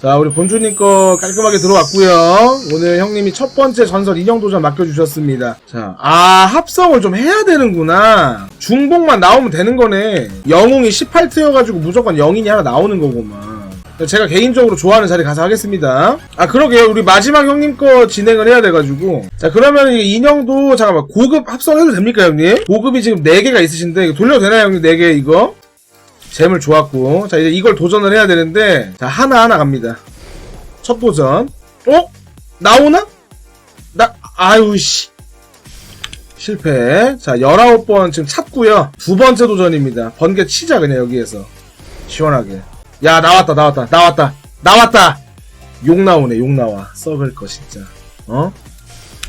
자, 우리 본주님 거 깔끔하게 들어왔고요 오늘 형님이 첫 번째 전설 인형 도전 맡겨주셨습니다. 자, 아, 합성을 좀 해야 되는구나. 중복만 나오면 되는 거네. 영웅이 18트여가지고 무조건 영인이 하나 나오는 거구만. 제가 개인적으로 좋아하는 자리 가서 하겠습니다. 아, 그러게요. 우리 마지막 형님 거 진행을 해야 돼가지고. 자, 그러면 이 인형도, 잠깐만, 고급 합성해도 됩니까, 형님? 고급이 지금 4개가 있으신데, 돌려도 되나요, 형님? 4개 이거? 재물 좋았고. 자, 이제 이걸 도전을 해야 되는데, 자, 하나하나 갑니다. 첫 도전. 어? 나오나? 나, 아유, 씨. 실패. 자, 19번 지금 찾고요. 두 번째 도전입니다. 번개 치자, 그냥 여기에서. 시원하게. 야, 나왔다, 나왔다, 나왔다, 나왔다! 욕 나오네, 욕 나와. 썩을 거, 진짜. 어?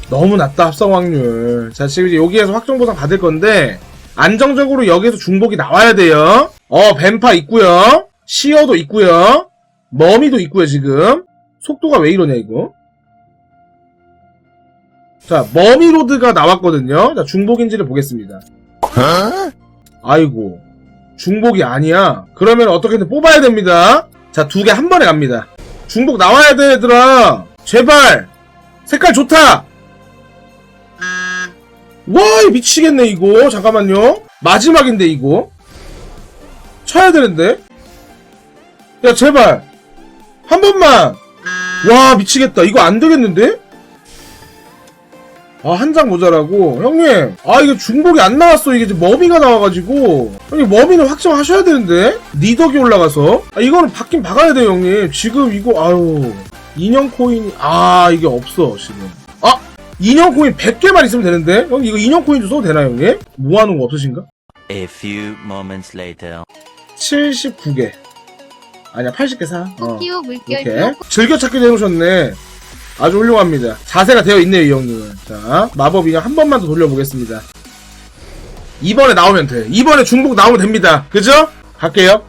너무 낮다, 합성 확률. 자, 지금 이제 여기에서 확정 보상 받을 건데, 안정적으로 여기에서 중복이 나와야 돼요. 어, 뱀파 있고요. 시어도 있고요. 머미도 있고요, 지금. 속도가 왜 이러냐, 이거? 자, 머미로드가 나왔거든요. 자, 중복인지를 보겠습니다. 아이고. 중복이 아니야. 그러면 어떻게든 뽑아야 됩니다. 자, 두 개 한 번에 갑니다. 중복 나와야 돼, 얘들아. 제발. 색깔 좋다. 와, 이 미치겠네, 이거. 잠깐만요. 마지막인데, 이거. 쳐야 되는데. 야, 제발. 한 번만. 와, 미치겠다. 이거 안 되겠는데? 아, 한 장 모자라고. 형님, 아, 이게 중복이 안 나왔어. 이게 지금 머미가 나와가지고. 형님, 머미는 확정하셔야 되는데? 니덕이 올라가서. 아, 이거는 받긴 박아야 돼요, 형님. 지금 이거, 아유. 인형 코인이, 아, 이게 없어, 지금. 아! 인형 코인 100개만 있으면 되는데? 형, 이거 인형 코인 도 써도 되나요, 형님? 모아놓은 거 없으신가? A few moments later. 79개. 아니야, 80개 사. 어. 토끼오 물결표 이렇게 즐겨 찾기도 해놓으셨네. 아주 훌륭합니다. 자세가 되어 있네요 이 형님은. 자 마법 인형 한 번만 더 돌려보겠습니다. 이번에 나오면 돼. 이번에 중복 나오면 됩니다. 그죠? 갈게요.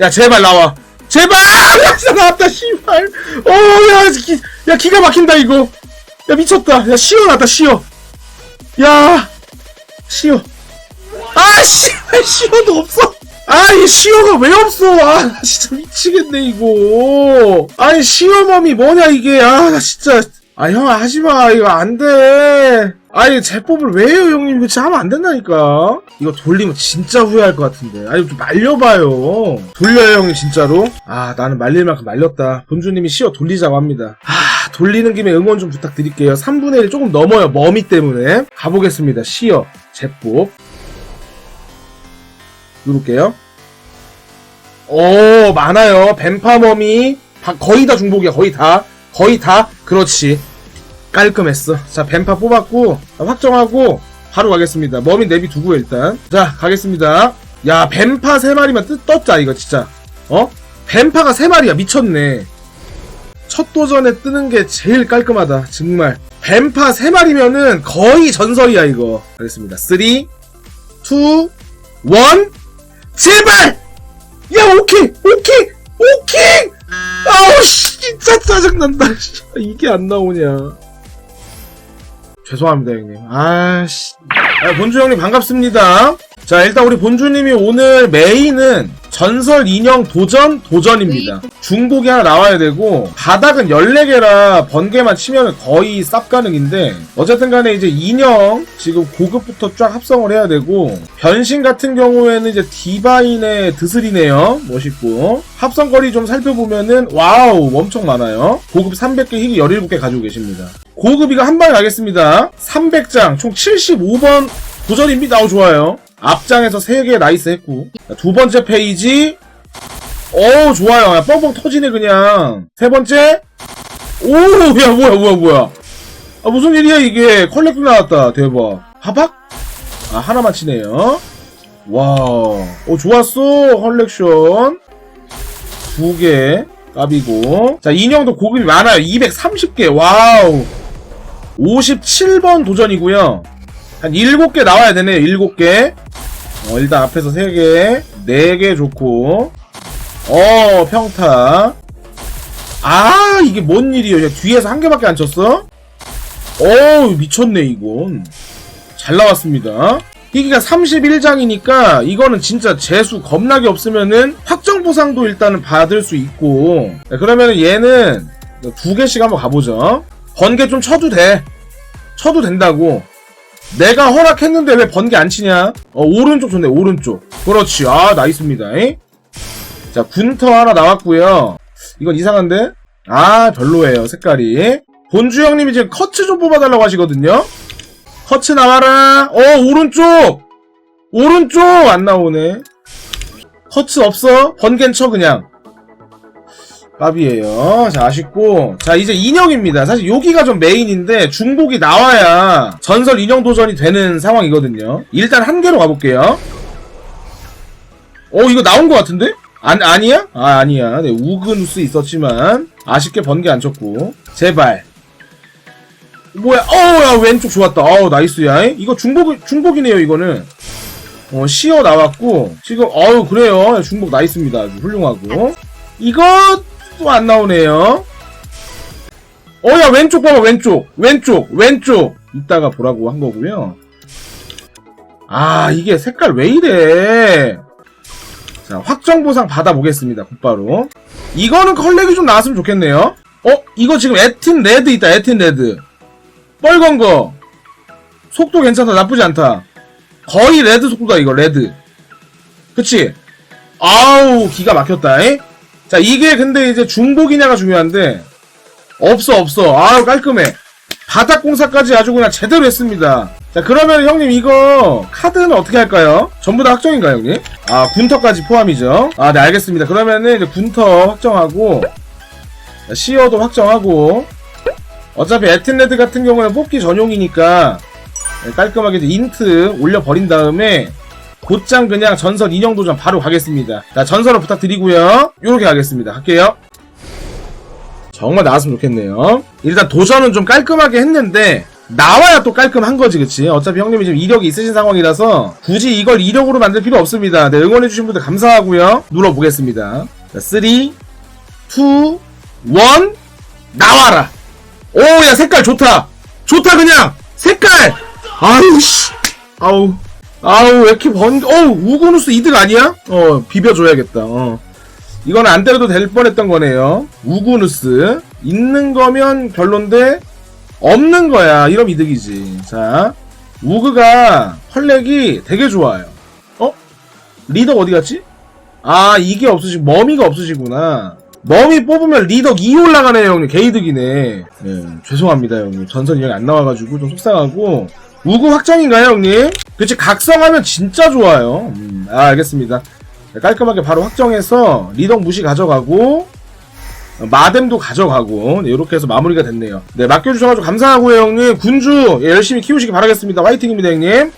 야 제발 나와. 제발! 야 진짜 나왔다 씨발. 어야 기, 야 기가 막힌다 이거. 야 미쳤다. 야 시어 났다 시어 야 시어 아 씨발 시어도 없어. 아이 시어가 왜 없어? 아 나 진짜 미치겠네 이거. 아니 시어멈이 뭐냐 이게? 아 나 진짜. 아 형 하지 마. 이거 안 돼. 아니 제법을 왜 해요 형님? 이거 진짜 하면 안 된다니까. 이거 돌리면 진짜 후회할 것 같은데. 아니 좀 말려봐요. 돌려요 형님 진짜로? 아 나는 말릴 만큼 말렸다. 본주님이 시어 돌리자고 합니다. 아 돌리는 김에 응원 좀 부탁드릴게요. 3분의 1 조금 넘어요 머미 때문에. 가보겠습니다. 시어 제법 누를게요. 오, 많아요. 다- 거의 다 중복이야, 거의 다. 거의 다. 그렇지. 깔끔했어. 자, 뱀파 뽑았고, 확정하고, 바로 가겠습니다. 머미 내비 두고요, 일단. 자, 가겠습니다. 야, 뱀파 세 마리만 뜯, 떴자, 이거 진짜. 어? 뱀파가 세 마리야 미쳤네. 첫 도전에 뜨는 게 제일 깔끔하다, 정말. 뱀파 세 마리면은 거의 전설이야, 이거. 가겠습니다. 3, 2, 1, 제발! 야, 오케이! 오케이! 오케이! 아우, 씨, 진짜 짜증난다. 씨. 이게 안 나오냐. 죄송합니다, 형님. 아씨. 아, 본주 형님 반갑습니다. 자, 일단 우리 본주님이 오늘 메인은 전설 인형 도전 도전입니다. 중복이 하나 나와야 되고 바닥은 14개라 번개만 치면 거의 쌉 가능인데 어쨌든 간에 이제 인형 지금 고급부터 쫙 합성을 해야 되고 변신 같은 경우에는 이제 디바인의 드슬이네요. 멋있고 합성거리 좀 살펴보면은 와우 엄청 많아요. 고급 300개 희귀 17개 가지고 계십니다. 고급 이거 한 방에 가겠습니다. 300장 총 75번 도전입니다. 어, 좋아요. 앞장에서 3개 나이스 했고. 자, 두 번째 페이지. 오 좋아요. 야, 뻥뻥 터지네 그냥. 세 번째. 오야 뭐야 뭐야 뭐야. 아 무슨 일이야 이게. 컬렉트 나왔다. 대박. 하박? 아 하나만 치네요. 와오 좋았어 컬렉션. 두 개. 깝이고. 자 인형도 고급이 많아요. 230개. 와우. 57번 도전이고요. 한 7개 나와야 되네요 7개 어, 일단 앞에서 3개, 4개 좋고, 어, 평타. 아, 이게 뭔 일이에요. 야, 뒤에서 한 개밖에 안 쳤어? 어우, 미쳤네, 이건. 잘 나왔습니다. 희귀가 31장이니까 이거는 진짜 재수 겁나게 없으면은 확정 보상도 일단은 받을 수 있고 네, 그러면은 얘는 두 개씩 한번 가보죠. 번개 좀 쳐도 돼. 쳐도 된다고. 내가 허락했는데 왜 번개 안 치냐? 어, 오른쪽 좋네, 오른쪽. 그렇지. 아, 나이스입니다. 잉? 자, 군터 하나 나왔고요 이건 이상한데? 아, 별로예요, 색깔이. 본주 형님이 지금 커츠 좀 뽑아달라고 하시거든요? 커츠 나와라! 어, 오른쪽! 오른쪽! 안 나오네. 커츠 없어? 번개는 쳐, 그냥. 값이에요. 자, 아쉽고. 자, 이제 인형입니다. 사실 여기가 좀 메인인데, 중복이 나와야 전설 인형 도전이 되는 상황이거든요. 일단 한 개로 가볼게요. 어, 이거 나온 것 같은데? 안, 아니야? 아, 아니야. 네, 우그누스 있었지만, 아쉽게 번개 안 쳤고. 제발. 뭐야, 어우, 야, 왼쪽 좋았다. 어우, 나이스야. 이거 중복, 중복이네요, 이거는. 어, 시어 나왔고, 지금, 어우, 그래요. 중복 나이스입니다. 아주 훌륭하고. 이것 도안 나오네요. 어, 야, 왼쪽 봐봐, 왼쪽. 왼쪽, 왼쪽. 이따가 보라고 한 거고요. 아, 이게 색깔 왜 이래. 자, 확정 보상 받아보겠습니다, 곧바로. 이거는 컬렉이 좀 나왔으면 좋겠네요. 어, 이거 지금 에틴 레드 있다, 에틴 레드. 뻘건 거. 속도 괜찮다, 나쁘지 않다. 거의 레드 속도다, 이거, 레드. 그치? 아우, 기가 막혔다, 잉? 자, 이게 근데 이제 중복이냐가 중요한데, 없어, 없어. 아우, 깔끔해. 바닥 공사까지 아주 그냥 제대로 했습니다. 자, 그러면 형님 이거 카드는 어떻게 할까요? 전부 다 확정인가요, 형님? 아, 군터까지 포함이죠. 아, 네, 알겠습니다. 그러면은 이제 군터 확정하고, 자, 시어도 확정하고, 어차피 에틴레드 같은 경우는 뽑기 전용이니까 네, 깔끔하게 인트 올려버린 다음에 곧장 그냥 전설 인형 도전 바로 가겠습니다. 자, 전설을 부탁드리고요. 요렇게 가겠습니다. 할게요. 정말 나왔으면 좋겠네요. 일단 도전은 좀 깔끔하게 했는데 나와야 또 깔끔한 거지, 그치? 어차피 형님이 지금 이력이 있으신 상황이라서 굳이 이걸 이력으로 만들 필요 없습니다. 네, 응원해주신 분들 감사하고요. 눌러보겠습니다. 자, 3, 2, 1, 나와라! 오, 야, 색깔 좋다! 좋다, 그냥! 색깔! 아우, 씨! 아우. 아우, 왜 이렇게 번, 어우, 우구누스 이득 아니야? 어, 비벼줘야겠다, 어. 이건 안 때려도 될 뻔했던 거네요. 우구누스. 있는 거면 별론데, 없는 거야. 이러면 이득이지. 자, 우그가 펄렉이 되게 좋아요. 어? 리더 어디 갔지? 아, 이게 없으시고, 머미가 없으시구나. 머미 뽑으면 리더 2 올라가네요, 형님. 개이득이네. 네, 죄송합니다, 형님. 전선 인형이 안 나와가지고 좀 속상하고. 우구 확정인가요, 형님? 그치, 각성하면 진짜 좋아요. 음, 아, 알겠습니다. 네, 깔끔하게 바로 확정해서 리더 무시 가져가고, 어, 마뎀도 가져가고, 네, 이렇게 해서 마무리가 됐네요. 네, 맡겨주셔가지고 감사하고요, 형님. 군주, 예, 열심히 키우시기 바라겠습니다. 화이팅입니다, 형님.